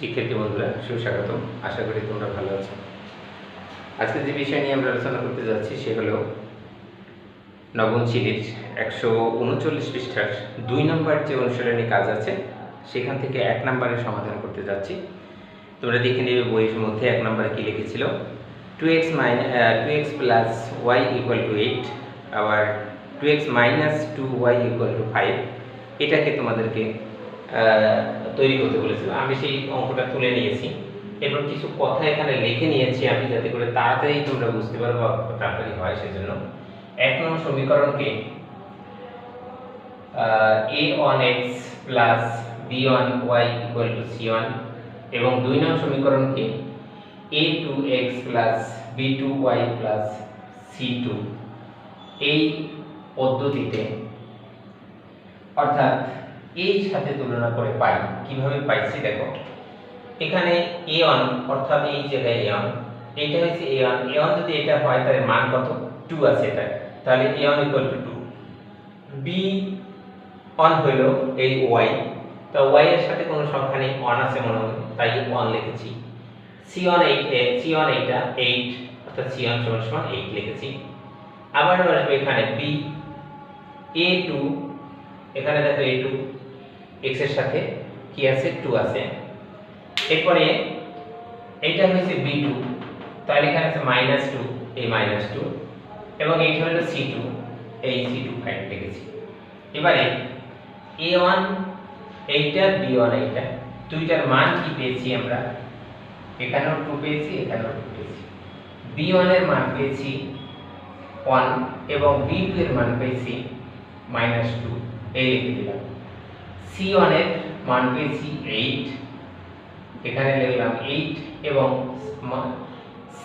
শিক্ষার্থী বন্ধুরা সুস্বাগত আশা করি তোমরা ভালো আছো। আজকে যে বিষয় নিয়ে আমরা আলোচনা করতে যাচ্ছি সে হলো নবম শ্রেণির একশো উনচল্লিশ পৃষ্ঠার দুই নম্বর যে অনুশীলনী কাজ আছে, সেখান থেকে এক নম্বরের সমাধান করতে যাচ্ছি। তোমরা দেখে নেবে বইয়ের মধ্যে এক নম্বরে কী লিখেছিল, two x minus two x plus y equal to eight, আবার two x minus two y equal to five, এটাকে তোমাদেরকে তৈরি করতে বলেছিল আমি সেই অঙ্কটা তুলে নিয়েছি। এরপর কিছু কথা এখানে লিখে নিয়েছি আমি যাতে করে তাড়াতাড়ি তোমরা বুঝতে পারো বা তাড়াতাড়ি হয় সেজন্য। এক নম্বর সমীকরণকে a one x plus b one y equal to c one এবং দুই নম্বর সমীকরণকে a two x plus b two y plus c two এই পদ্ধতিতে অর্থাৎ এই সাথে তুলনা করে পাই। কীভাবে পাইছি দেখো। এখানে এ ওয়ান অর্থাৎ এই জায়গায় এ ওয়ান এইটা হচ্ছে এ ওয়ান এ ওয়ান যদি এটা হয়, তাহলে মান কত? টু আছে এটা তাহলে a one equal to two b one হইল এই ওয়াই তো ওয়াই এর সাথে কোনো সংখ্যা নেই ওয়ান আছে মনে হয়। তাই ওয়ান লিখেছি। C one eight c one এইটা এইট অর্থাৎ সি ওয়ান সমান সমান এইট লিখেছি। আবার আসবে এখানে। বি এ টু এখানে দেখো এ টু এক্সের সাথে কি আছে? টু আছে। এরপরে এইটা হচ্ছে বি টু তাহলে এখানে আছে মাইনাস টু এই মাইনাস টু এবং এইটা হলো সি টু এই সি টু ফাইভ লিখেছি এবারে এ ওয়ান এইটা বি ওয়ান এইটা, দুইটার মান কি পেয়েছি আমরা? এখানেও টু পেয়েছি, এখানেও টু পেয়েছি। বি ওয়ানের মান পেয়েছি ওয়ান এবং বি টু এর মান পেয়েছি মাইনাস টু এই লিখে দিলাম। সি ওয়ানের মান পেয়েছি এইট এখানে লিখলাম এইট এবং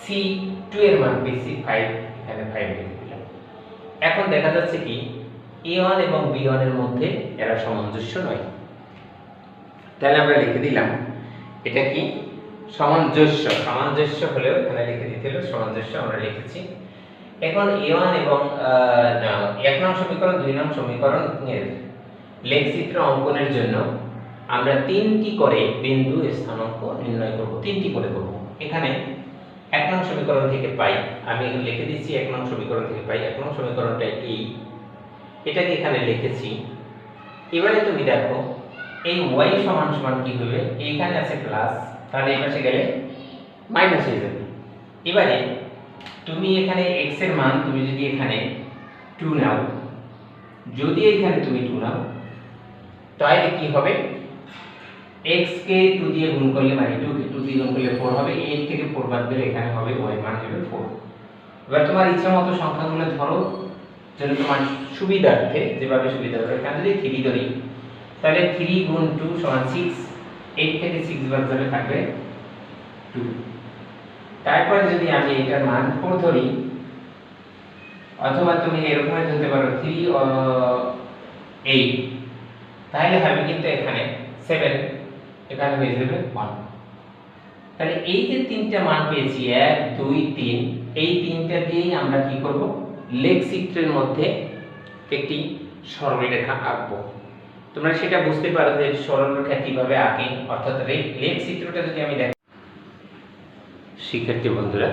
সি টু এর মান পেয়েছি ফাইভ এখানে ফাইভ লিখে দিলাম। এখন দেখা যাচ্ছে কি এ ওয়ান এবং বি ওয়ানের মধ্যে এরা সামঞ্জস্য নয়। তাহলে আমরা লিখে দিলাম, এটা কি? সামঞ্জস্য। সামঞ্জস্য হলেও এখানে লিখে দিতে হলো, সামঞ্জস্য আমরা লিখেছি। এখন এ ওয়ান এবং এক নং সমীকরণ, দুই নং সমীকরণের লেখচিত্র অঙ্কনের জন্য আমরা তিনটি করে বিন্দু স্থানাঙ্ক নির্ণয় করব। তিনটি করে করব। এখানে এক নং সমীকরণ থেকে পাই, আমি এখানে লিখে দিচ্ছি এক নং সমীকরণ থেকে পাই, এক নং সমীকরণটা এই। এটাকে এখানে লিখেছি। এবারে তুমি দেখো, এই y সমান সমান কি হবে? এইখানে আছে প্লাস তাহলে এই পাশে গেলে মাইনাস হয়ে যাবে। এবারে তুমি এখানে x এর মান তুমি যদি এখানে 2 নাও, যদি এখানে তুমি 2 নাও তাহলে কি হবে? x কে 2 দিয়ে গুণ করলে মানে 2 কে 2 দিয়ে গুণ করলে 4 হবে। 8 থেকে 4 বাদ দিলে এখানে হবে y মান হবে 4 এবার তোমার ইচ্ছা মতো সংখ্যাগুলো ধরো, যেন তোমার সুবিধার্থে, যেভাবে সুবিধা হবে, এখানে যদি 3 ধরি, তাহলে 3 গুণ 2 সমান 6 8 থেকে 6 বাদ দিলে থাকবে 2 তারপরে যদি আমি এটার মান 4 ধরি, অথবা তুমি এরকম ধরতে পারো 3 ও 8 তাহলে হবে কিন্তু এখানে 7 এখানে হয়ে যাবে 1 তাহলে এই যে তিনটা মান পেয়েছি 1 2 3 এই তিনটা দিয়েই আমরা কি করব? লেখচিত্রের মধ্যে একটি সরলরেখা আঁকবো। তোমরা সেটা বুঝতে পারো যে সরলরেখা কীভাবে আঁকে, অর্থাৎ লেখচিত্রটা যদি আমি দেখ শিক্ষার্থী বন্ধুরা,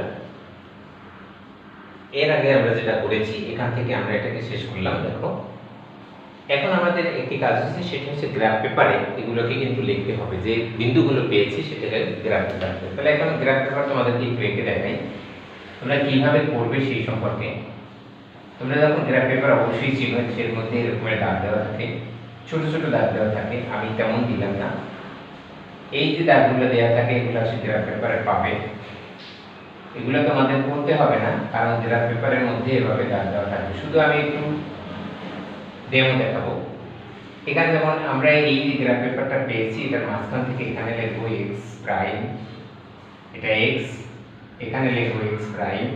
এর আগে আমরা যেটা করেছি, এখান থেকে আমরা এটাকে শেষ করলাম, দেখো। এখন আমাদের একটি কাজ হচ্ছে সেটা হচ্ছে গ্রাফ পেপারে এগুলোকে কিন্তু লিখতে হবে। যে বিন্দুগুলো পেয়েছি, সেটাকে গ্রাফ পেপার তাহলে এখন গ্রাফ পেপার তোমাদেরকে একটু এঁকে দেখাই। তোমরা কীভাবে করবে সেই সম্পর্কে? তোমরা যখন গ্রাফ পেপার অবশ্যই চিনো এর মধ্যে এরকমের দাগ দেওয়া থাকে। ছোট ছোট দাগ দেওয়া থাকে, আমি তেমন দিলাম না। এই যে দাগগুলো দেওয়া থাকে, এগুলো হচ্ছে গ্রাফ পেপারে পাবে এগুলো তোমাদের পড়তে হবে না, কারণ গ্রাফ পেপারের মধ্যে এভাবে দাগ দেওয়া থাকবে। শুধু আমি একটু ডেমো দেখাবো। এখানে যেমন আমরা এই যে গ্রাফ পেপারটা পেয়েছি, এটার মাঝখান থেকে এখানে লিখব এক্স প্রাইম এটা এক্স এখানে লিখব এক্স প্রাইম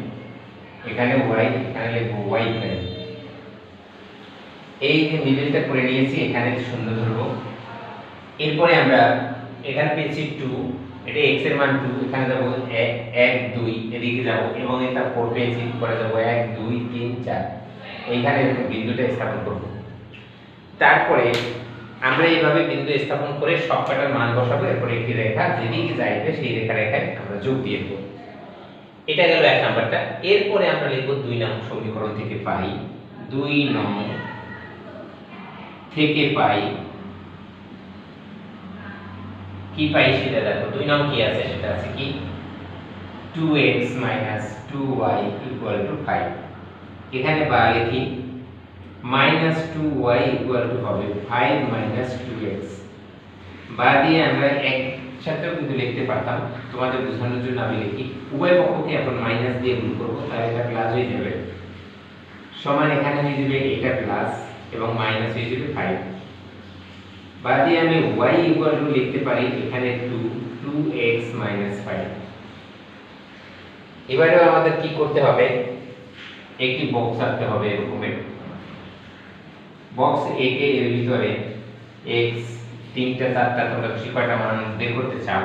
এখানে ওয়াই এখানে লিখব ওয়াই প্রাইম এই যে মিডলটা করে নিয়েছি, এখানে শূন্য ধরবো। এরপরে আমরা এখানে পেয়েছি টু এটা এক্সের মান টু এখানে যাব এক দুই, এদিকে যাব এবং এটা ফোর পেয়েছি, পরে যাব এক, দুই, তিন, চার। এইখানে বিন্দুটা স্থাপন করব। তারপরে আমরা এইভাবে বিন্দু স্থাপন করে সব কটার মান বসাবো, এরপর একটি রেখা যেদিকে যাইবে সেই রেখা রেখায় আমরা যোগ দিয়ে দেবো। এটা গেল এক নাম্বারটা। এরপরে আমরা লিখব দুই নং সমীকরণ থেকে পাই, দুই নং থেকে পাই। কি পাই সেটা দেখো, দুই নং কি আছে সেটা আছে কি? 2x 2y 5 এখানে বা লিখি minus two y equal to হবে ফাইভ মাইনাস টু এক্স বা দিয়ে আমরা একসাথেও কিন্তু লিখতে পারতাম। তোমাদের বোঝানোর জন্য আমি লিখি। উভয় পক্ষকে এখন মাইনাস দিয়ে গুণ করব, তাহলে এটা প্লাস হয়ে যাবে। সমান এখানে হয়ে যাবে এটা প্লাস এবং মাইনাস হয়ে যাবে ফাইভ বা দিয়ে আমি ওয়াই ইকুয়াল টু লিখতে পারি, এখানে two two x minus five এবারেও আমাদের কি করতে হবে? একটি বক্স আনতে হবে এরকমের। বক্স এ কে এর ভিতরে এক্স তিনটা, চারটা তোমরা বেশি কয়টা মান বের করতে চাও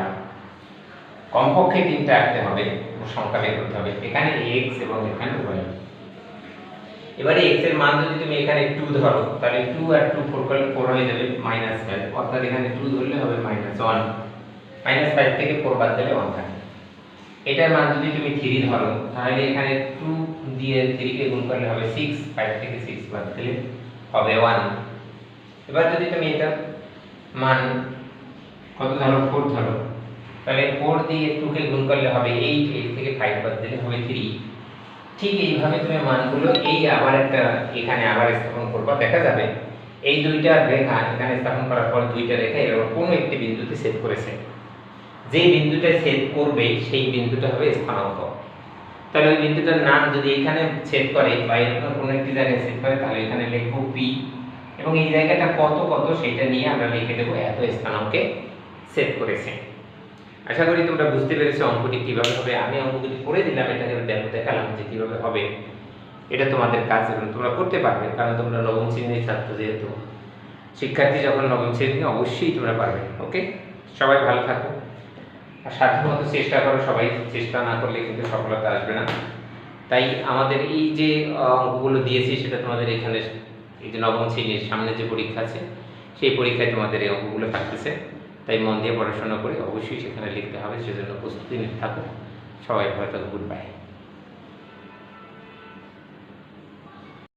কমপক্ষে তিনটা আঁকতে হবে সংখ্যা বের করতে হবে। এখানে এক্স এবং এখানে ওয়াই এবারে এক্সের মান যদি তুমি এখানে টু ধরো, তাহলে টু আর টু ফোর করলে ফোর হয়ে যাবে মাইনাস ফাইভ অর্থাৎ এখানে টু ধরলে হবে মাইনাস ওয়ান মাইনাস ফাইভ থেকে ফোর বাদ দিলে ওয়ান থাকে। এটার মান যদি তুমি থ্রি ধরো, তাহলে এখানে টু দিয়ে থ্রি কে গুণ করলে হবে সিক্স ফাইভ থেকে সিক্স বাদ দিলে হবে ওয়ান এবার যদি তুমি এটা মান কত ধরো? ফোর ধরো। তাহলে ফোর দিয়ে টু কে গুণ করলে হবে এইট এইট থেকে ফাইভ বাদ দিলে হবে থ্রি ঠিক এইভাবে তুমি মানগুলো এই আবার একটা এখানে আবার স্থাপন করবা, দেখা যাবে। এই দুইটা রেখা এখানে স্থাপন করার পর দুইটা রেখা এরকম কোনো একটি বিন্দুতে সেট করেছে। যে বিন্দুটা ছেদ করবে, সেই বিন্দুটা হবে স্থানাঙ্ক। তাহলে ওই বিন্দুটার নাম যদি এখানে ছেদ করে বা এরকম কোনো একটি জায়গায় ছেদ করে, তাহলে এখানে লিখব পি এবং এই জায়গাটা কত কত সেটা নিয়ে আমরা লিখে দেবো এত স্থানাঙ্কে সেট করেছে। আশা করি তোমরা বুঝতে পেরেছ অঙ্কটি কীভাবে হবে। আমি অঙ্কটি করে দিলাম, এটাকে দেখো দেখালাম যে কীভাবে হবে। এটা তোমাদের কাজ তোমরা করতে পারবে, কারণ তোমরা নবম শ্রেণির ছাত্র যেহেতু। শিক্ষার্থী যখন নবম শ্রেণি অবশ্যই তোমরা পারবে ওকে সবাই ভালো থাকো। আর সাধ্যমতো চেষ্টা করো, সবাই চেষ্টা না করলে কিন্তু সফলতা আসবে না। তাই আমাদের এই যে অঙ্কগুলো দিয়েছি, সেটা তোমাদের এখানে এই যে নবম শ্রেণির সামনে যে পরীক্ষা আছে, সেই পরীক্ষায় তোমাদের এই অঙ্কগুলো থাকতেছে। তাই মন দিয়ে পড়াশোনা করে অবশ্যই সেখানে লিখতে হবে, সেজন্য প্রস্তুতি নিতে থাকো। সবাই হয়তো গুড বাই।